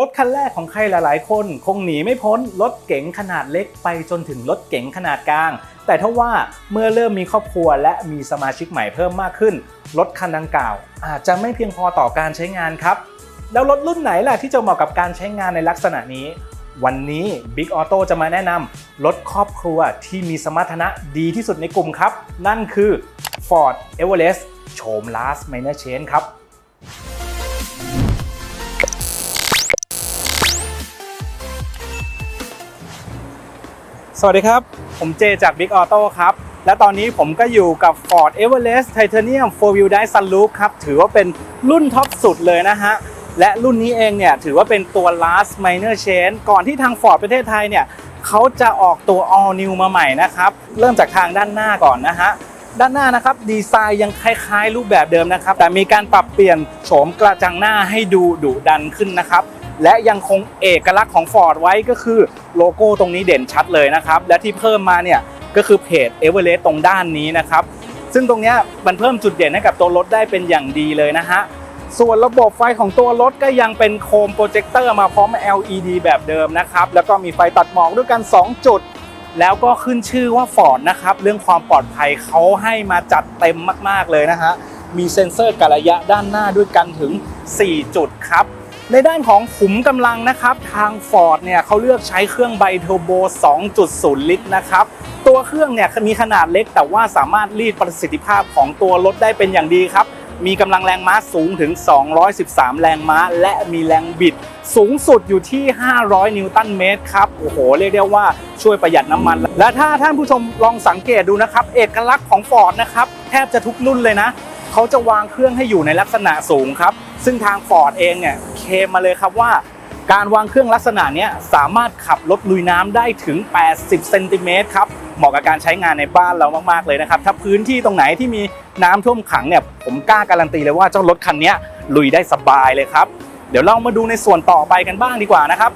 รถคันแรกของใครหลาย ๆ คน คงหนีไม่พ้นรถเก๋งขนาดเล็กไปจนถึงรถเก๋งขนาดกลาง แต่ถ้าว่าเมื่อเริ่มมีครอบครัวและมีสมาชิกใหม่เพิ่มมากขึ้น รถคันดังกล่าว อาจจะไม่เพียงพอต่อการใช้งานครับ แล้วรถรุ่นไหนล่ะที่จะเหมาะกับการใช้งานในลักษณะนี้ วันนี้ Big Auto จะมาแนะนำรถครอบครัวที่มีสมรรถนะดีที่สุดในกลุ่มครับ นั่นคือ Ford Everest โฉม Last Minor Change ครับ สวัสดีครับ ผมเจจาก Big Auto ครับ และตอนนี้ผมก็อยู่กับ Ford Everest Titanium 4 Wheel Drive Sunroof ครับ ถือว่าเป็นรุ่นท็อปสุดเลยนะฮะ และรุ่นนี้เองเนี่ย ถือว่าเป็นตัว last minor change ก่อนที่ทาง Ford ประเทศไทยเนี่ย เขาจะออกตัว all new มาใหม่นะครับ เริ่มจากทางด้านหน้าก่อนนะฮะ ด้านหน้านะครับ ดีไซน์ยังคล้ายๆ รูปแบบเดิมนะครับ แต่มีการปรับเปลี่ยนโฉมกระจังหน้าให้ดูดุดันขึ้นนะครับ และยังคงเอกลักษณ์ของ Ford ไว้ก็คือโลโก้ตรงนี้เด่นชัดเลยนะครับ และที่เพิ่มมาเนี่ยก็คือเพจ e v e r e s t ตรงด้านนี้นะครับ ซึ่งตรงนี้มันเพิ่มจุดเด่นให้กับตัวรถได้เป็นอย่างดีเลยนะฮะส่วนระบบไฟของตัวรถก็ยังเป็นโคมโปรเจคเตอร์มาพร้อม LED แบบเดิมนะครับ แล้วก็มีไฟตัดหมอกด้วยกัน 2 จุด แล้วก็ขึ้นชื่อว่า Ford นะครับ เรื่องความปลอดภัยเขาให้มาจัดเต็มมาก ๆ เลยนะฮะ มีเซ็นเซอร์กะระยะด้านหน้าด้วยกันถึง 4 จุดครับ ในด้านของขุมกำลังนะครับ ทาง Ford เนี่ยเขาเลือกใช้เครื่องไบเทอร์โบ 2.0 ลิตรนะครับ ตัวเครื่องเนี่ยมีขนาดเล็กแต่ว่าสามารถรีดประสิทธิภาพของตัวรถได้เป็นอย่างดีครับ มีกำลังแรงม้าสูงถึง 213 แรงม้า และมีแรงบิดสูงสุดอยู่ที่ 500 นิวตันเมตรครับ โอ้โห เรียกได้ว่าช่วยประหยัดน้ำมัน และถ้าท่านผู้ชมลองสังเกตดูนะครับ เอกลักษณ์ของ Ford นะครับ แทบจะทุกรุ่นเลยนะ เขาจะวางเครื่องให้อยู่ในลักษณะสูงครับ ซึ่งทาง Ford เองเนี่ยเคมมาเลยครับว่า การวางเครื่องลักษณะนี้สามารถขับรถลุยน้ำได้ถึง 80 เซนติเมตรครับเหมาะกับการใช้งานในบ้านเรามากๆเลยนะครับ ถ้าพื้นที่ตรงไหนที่มีน้ำท่วมขังเนี่ยผมกล้าการันตีเลยว่าเจ้ารถคันนี้ลุยได้สบายเลยครับเดี๋ยวเรามาดูในส่วนต่อไปกันบ้างดีกว่านะครับ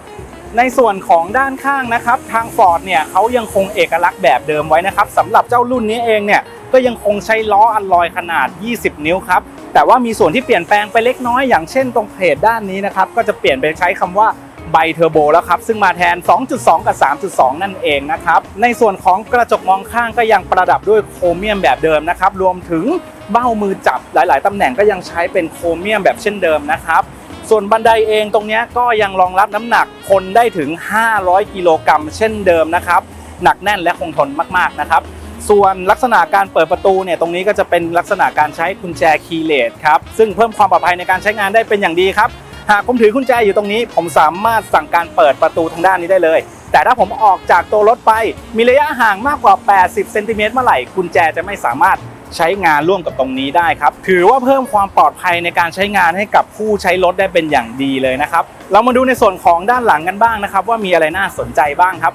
ในส่วนของด้านข้างนะครับ ทาง Ford เนี่ยเขายังคงเอกลักษณ์แบบเดิมไว้นะครับสำหรับเจ้ารุ่นนี้เองเนี่ยก็ยังคงใช้ล้ออัลลอยขนาด 20 นิ้วครับ แต่ว่ามีส่วนที่เปลี่ยนแปลงไปเล็กน้อยอย่างเช่นตรงเพจด้านนี้นะครับก็จะเปลี่ยนไปใช้คำว่าไบเทอร์โบแล้วครับ ซึ่งมาแทน 2.2 กับ 3.2 นั่นเองนะครับ ในส่วนของกระจกมองข้างก็ยังประดับด้วยโครเมียมแบบเดิมนะครับ รวมถึงเบ้ามือจับหลาย ๆ ตำแหน่งก็ยังใช้เป็นโครเมียมแบบเช่นเดิมนะครับ ส่วนบันไดเองตรงนี้ก็ยังรองรับน้ำหนักคนได้ถึง 500 กิโลกรัมเช่นเดิมนะครับ หนักแน่นและคงทนมาก ๆ นะครับ ส่วนลักษณะการเปิดประตูเนี่ยตรงนี้ก็จะเป็นลักษณะการใช้กุญแจคีย์เลสครับซึ่งเพิ่มความปลอดภัยในการใช้งานได้เป็นอย่างดีครับ หากผมถือกุญแจอยู่ตรงนี้ ผมสามารถสั่งการเปิดประตูทางด้านนี้ได้เลย แต่ถ้าผมออกจากตัวรถไปมีระยะห่างมากกว่า 80 เซนติเมตรเมื่อไหร่กุญแจจะไม่สามารถใช้งานร่วมกับตรงนี้ได้ครับ ถือว่าเพิ่มความปลอดภัยในการใช้งานให้กับผู้ใช้รถได้เป็นอย่างดีเลยนะครับ เรามาดูในส่วนของด้านหลังกันบ้างนะครับ ว่ามีอะไรน่าสนใจบ้างครับ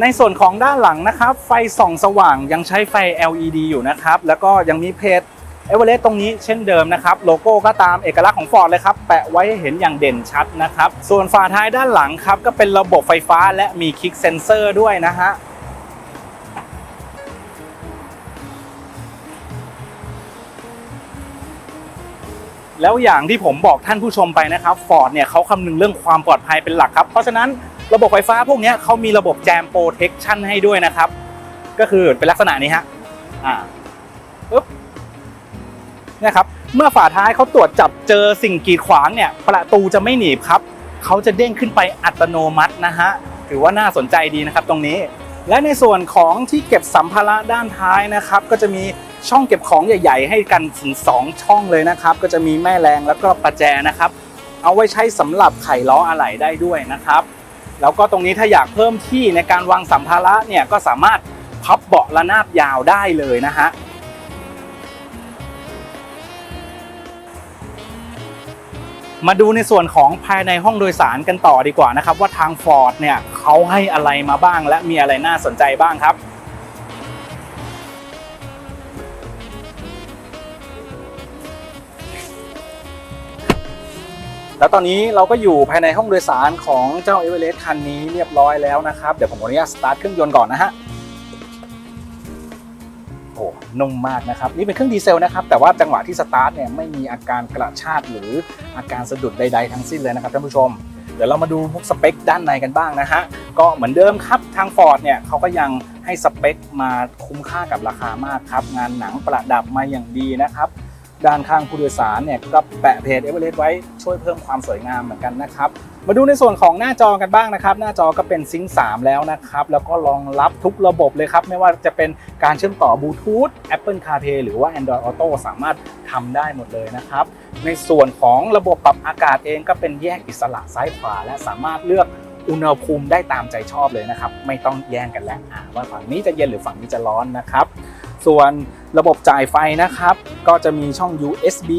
ในส่วนของด้านหลังนะครับ ไฟส่องสว่างยังใช้ไฟ LED อยู่นะครับ แล้วก็ยังมีเพจเอเวอเรสต์ตรงนี้เช่นเดิมนะครับ โลโก้ก็ตามเอกลักษณ์ของ Ford เลยครับ แปะไว้ให้เห็นอย่างเด่นชัดนะครับ ส่วนฝาท้ายด้านหลังครับ ก็เป็นระบบไฟฟ้าและมีคลิกเซนเซอร์ด้วยนะฮะแล้วอย่างที่ผมบอกท่านผู้ชมไปนะครับ Ford เนี่ยเขาคำนึงเรื่องความปลอดภัยเป็นหลักครับ เพราะฉะนั้น ระบบไฟฟ้าพวกนี้เขามีระบบแจมโปรเทคชั่นให้ด้วยนะครับ ก็คือเป็นลักษณะนี้ฮะอ่าปึ๊บเนี่ยครับเมื่อฝาท้ายเขาตรวจจับเจอสิ่งกีดขวางเนี่ย ประตูจะไม่หนีบครับเขาจะเด้งขึ้นไปอัตโนมัตินะฮะถือว่าน่าสนใจดีนะครับตรงนี้ และในส่วนของที่เก็บสัมภาระด้านท้ายนะครับ ก็จะมีช่องเก็บของใหญ่ ๆ ให้กันถึง 2 ช่องเลยนะครับ ก็จะมีแม่แรงแล้วก็ประแจนะครับ เอาไว้ใช้สำหรับไขล้ออะไหล่ได้ด้วยนะครับ แล้วก็ตรงนี้ถ้าอยากเพิ่มที่ในการวางสัมภาระเนี่ยก็สามารถพับเบาะระนาบยาวได้เลยนะฮะมาดูในส่วนของภายในห้องโดยสารกันต่อดีกว่านะครับ ว่าทาง Ford เนี่ยเขาให้อะไรมาบ้างและมีอะไรน่าสนใจบ้างครับ แล้วตอนนี้เราก็อยู่ภายในห้องโดยสารของเจ้าเอเวอเรสต์คันนี้เรียบร้อยแล้วนะครับ เดี๋ยวผมขออนุญาตสตาร์ทเครื่องยนต์ก่อนนะฮะโอ้นุ่มมากนะครับ นี่เป็นเครื่องดีเซลนะครับ แต่ว่าจังหวะที่สตาร์ทเนี่ยไม่มีอาการกระชากหรืออาการสะดุดใด ๆ ทั้งสิ้นเลยนะครับท่านผู้ชม เดี๋ยวเรามาดูพวกสเปคด้านในกันบ้างนะฮะก็เหมือนเดิมครับทาง Ford เนี่ยเขาก็ยังให้สเปคมาคุ้มค่ากับราคามากครับ งานหนังประดับมาอย่างดีนะครับ ด้านข้างผู้โดยสารเนี่ยก็แปะเพจเอเวอเรสต์ไว้ช่วยเพิ่มความสวยงามเหมือนกันนะครับ มาดูในส่วนของหน้าจอกันบ้างนะครับ หน้าจอก็เป็นซิงค์3แล้วนะครับ แล้วก็รองรับทุกระบบเลยครับ ไม่ว่าจะเป็นการเชื่อมต่อบลูทูธ Apple CarPlay หรือว่า Android Auto สามารถทำได้หมดเลยนะครับ ในส่วนของระบบปรับอากาศเองก็เป็นแยกอิสระซ้ายขวา และสามารถเลือกอุณหภูมิได้ตามใจชอบเลยนะครับ ไม่ต้องแย่งกันแล้วอ่าว่าฝั่งนี้จะเย็นหรือฝั่งนี้จะร้อนนะครับ ส่วนระบบจ่ายไฟนะครับ ก็จะมีช่อง USB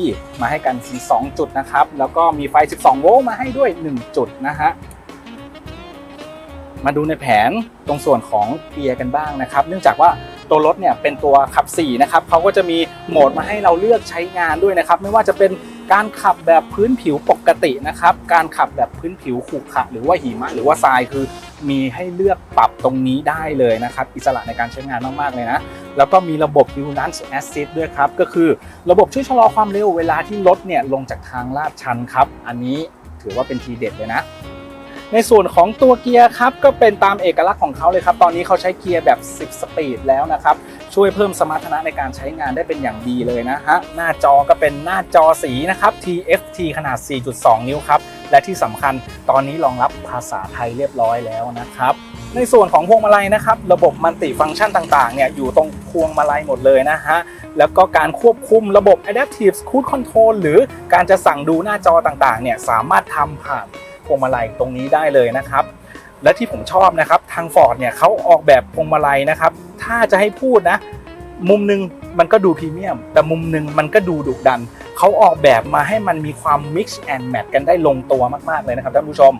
มาให้กันที2จุดนะครับ แล้วก็มีไฟ 12 โวลต์มาให้ด้วย 1 จุดนะฮะมาดูในแผนตรงส่วนของเกียร์กันบ้างนะครับ เนื่องจากว่าตัวรถเนี่ยเป็นตัวขับ4นะครับเขาก็จะมีโหมดมาให้เราเลือกใช้งานด้วยนะครับ ไม่ว่าจะเป็นการขับแบบพื้นผิวปกตินะครับ การขับแบบพื้นผิวขรุขระหรือว่าหิมะหรือว่าทรายคือมีให้เลือกปรับตรงนี้ได้เลยนะครับ อิสระในการใช้งานมากๆเลยนะ แล้วก็มีระบบ u n a n c e Assist ด้วยครับ ก็คือระบบช่วยชะลอความเร็วเวลาที่รถเนี่ยลงจากทางลาดชันครับ อันนี้ถือว่าเป็นทีเด็ดเลยนะ ในส่วนของตัวเกียร์ครับ ก็เป็นตามเอกลักษณ์ของเขาเลยครับ ตอนนี้เขาใช้เกียร์แบบ 10 สปีดแล้วนะครับ ช่วยเพิ่มสมรรถนะในการใช้งานได้เป็นอย่างดีเลยนะฮะ หน้าจอก็เป็นหน้าจอสีนะครับ TFT ขนาด 4.2 นิ้วครับ และที่สำคัญตอนนี้รองรับภาษาไทยเรียบร้อยแล้วนะครับ ในส่วนของพวงมาลัยนะครับ ระบบมัลติฟังก์ชันต่างๆเนี่ยอยู่ตรงพวงมาลัยหมดเลยนะฮะ แล้วก็การควบคุมระบบ Adaptive Cruise Control หรือการจะสั่งดูหน้าจอต่างๆเนี่ยสามารถทำผ่านพวงมาลัยตรงนี้ได้เลยนะครับ และที่ผมชอบนะครับทาง Ford เนี่ยเขาออกแบบพวงมาลัยนะครับ ถ้าจะให้พูดนะ มุมหนึ่งมันก็ดูพรีเมียม แต่มุมหนึ่งมันก็ดูดุดัน เขาออกแบบมาให้มันมีความ mix and match กันได้ลงตัวมากๆเลยนะครับท่านผู้ชม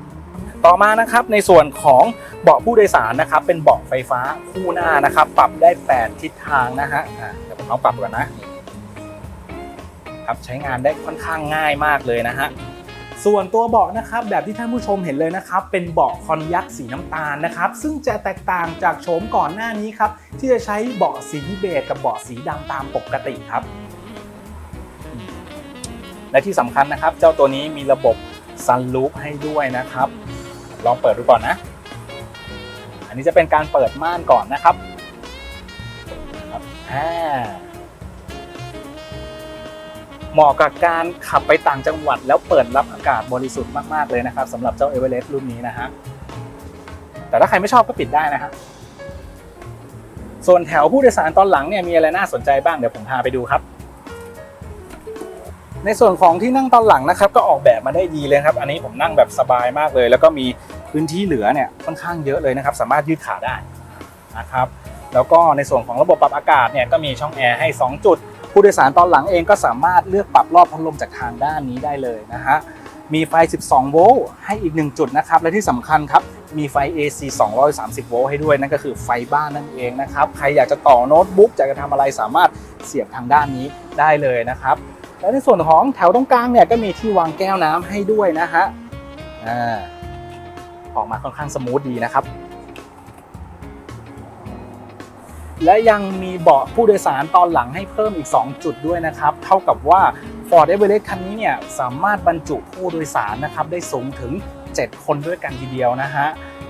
ต่อมานะครับในส่วนของเบาะผู้โดยสารนะครับ เป็นเบาะไฟฟ้าคู่หน้านะครับ ปรับได้ 8 ทิศทางนะฮะเดี๋ยวผมเอาปรับก่อนนะครับใช้งานได้ค่อนข้างง่ายมากเลยนะฮะส่วนตัวเบาะนะครับแบบที่ท่านผู้ชมเห็นเลยนะครับ เป็นเบาะคอนยักสีน้ำตาลนะครับ ซึ่งจะแตกต่างจากโฉมก่อนหน้านี้ครับ ที่จะใช้เบาะสีเบจกับเบาะสีดำตามปกติครับ และที่สำคัญนะครับ เจ้าตัวนี้มีระบบซันลูปให้ด้วยนะครับ ลองเปิดดูก่อนนะ อันนี้จะเป็นการเปิดม่านก่อนนะครับครับอ่าเหมาะกับการขับไปต่างจังหวัด แล้วเปิดรับอากาศบริสุทธิ์มากๆเลยนะครับสำหรับเจ้าเอเวอเรสต์รุ่นนี้นะฮะแต่ถ้าใครไม่ชอบก็ปิดได้นะฮะส่วนแถวผู้โดยสารตอนหลังเนี่ยมีอะไรน่าสนใจบ้างเดี๋ยวผมพาไปดูครับ ในส่วนของที่นั่งตอนหลังนะครับก็ออกแบบมาได้ดีเลยครับ อันนี้ผมนั่งแบบสบายมากเลย แล้วก็มีพื้นที่เหลือเนี่ยค่อนข้างเยอะเลยนะครับ สามารถยืดขาได้นะครับ แล้วก็ในส่วนของระบบปรับอากาศเนี่ยก็มีช่องแอร์ให้ 2 จุด ผู้โดยสารตอนหลังเองก็สามารถเลือกปรับรอบพัดลมจากทางด้านนี้ได้เลยนะฮะมีไฟ 12 โวลต์ให้อีก 1 จุดนะครับ และที่สำคัญครับ มีไฟ AC 230 โวลต์ให้ด้วยนั่นก็คือไฟบ้านนั่นเองนะครับ ใครอยากจะต่อโน้ตบุ๊กอยากจะทำอะไรสามารถเสียบทางด้านนี้ได้เลยนะครับ และในส่วนของแถวตรงกลางเนี่ยก็มีที่วางแก้วน้ำให้ด้วยนะฮะอ่าออกมาค่อนข้างสมูทดีนะครับ และยังมีเบาะผู้โดยสารตอนหลังให้เพิ่มอีก 2 จุดด้วยนะครับ เท่ากับว่า Ford Everest คันนี้เนี่ยสามารถบรรจุผู้โดยสารนะครับได้สูงถึง 7 คนด้วยกันทีเดียวนะฮะ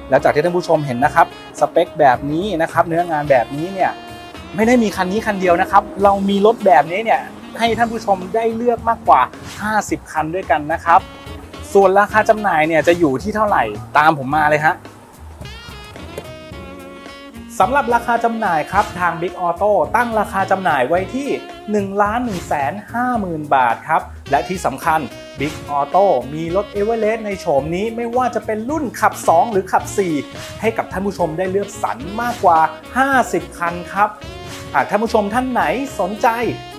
แล้วจากที่ท่านผู้ชมเห็นนะครับสเปคแบบนี้นะครับเนื้องานแบบนี้เนี่ยไม่ได้มีคันนี้คันเดียวนะครับ เรามีรถแบบนี้เนี่ย ให้ท่านผู้ชมได้เลือกมากกว่า 50 คันด้วยกันนะครับ ส่วนราคาจำหน่ายเนี่ยจะอยู่ที่เท่าไหร่ตามผมมาเลยฮะสำหรับราคาจำหน่ายครับทาง Big Auto ตั้งราคาจำหน่ายไว้ที่ 1 1 5 0 0 0 0 บาทครับ และที่สำคัญ Big Auto มีรถ e v e r e s t ในโฉมนี้ไม่ว่าจะเป็นรุ่นขับ 2 หรือขับ 4 ให้กับท่านผู้ชมได้เลือกสรรมากกว่า 50 คันครับ หากท่านผู้ชมท่านไหนสนใจ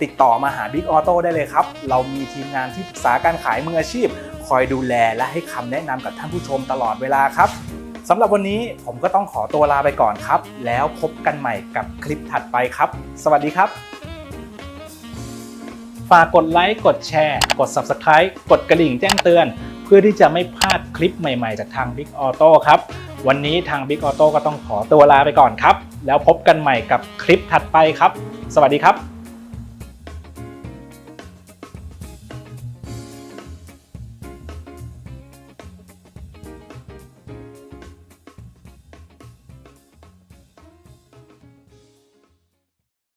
ติดต่อมาหา Big Auto ได้เลยครับ เรามีทีมงานที่ปรึกษาการขายมืออาชีพ คอยดูแลและให้คำแนะนำกับท่านผู้ชมตลอดเวลาครับสำหรับวันนี้ผมก็ต้องขอตัวลาไปก่อนครับ แล้วพบกันใหม่กับคลิปถัดไปครับ สวัสดีครับ ฝากกดไลค์กดแชร์ กด Subscribe กดกระดิ่งแจ้งเตือน เพื่อที่จะไม่พลาดคลิปใหม่ๆ จากทาง Big Auto ครับ วันนี้ทาง Big Auto ก็ต้องขอตัวลาไปก่อนครับ แล้วพบกันใหม่กับคลิปถัดไปครับ สวัสดีครับ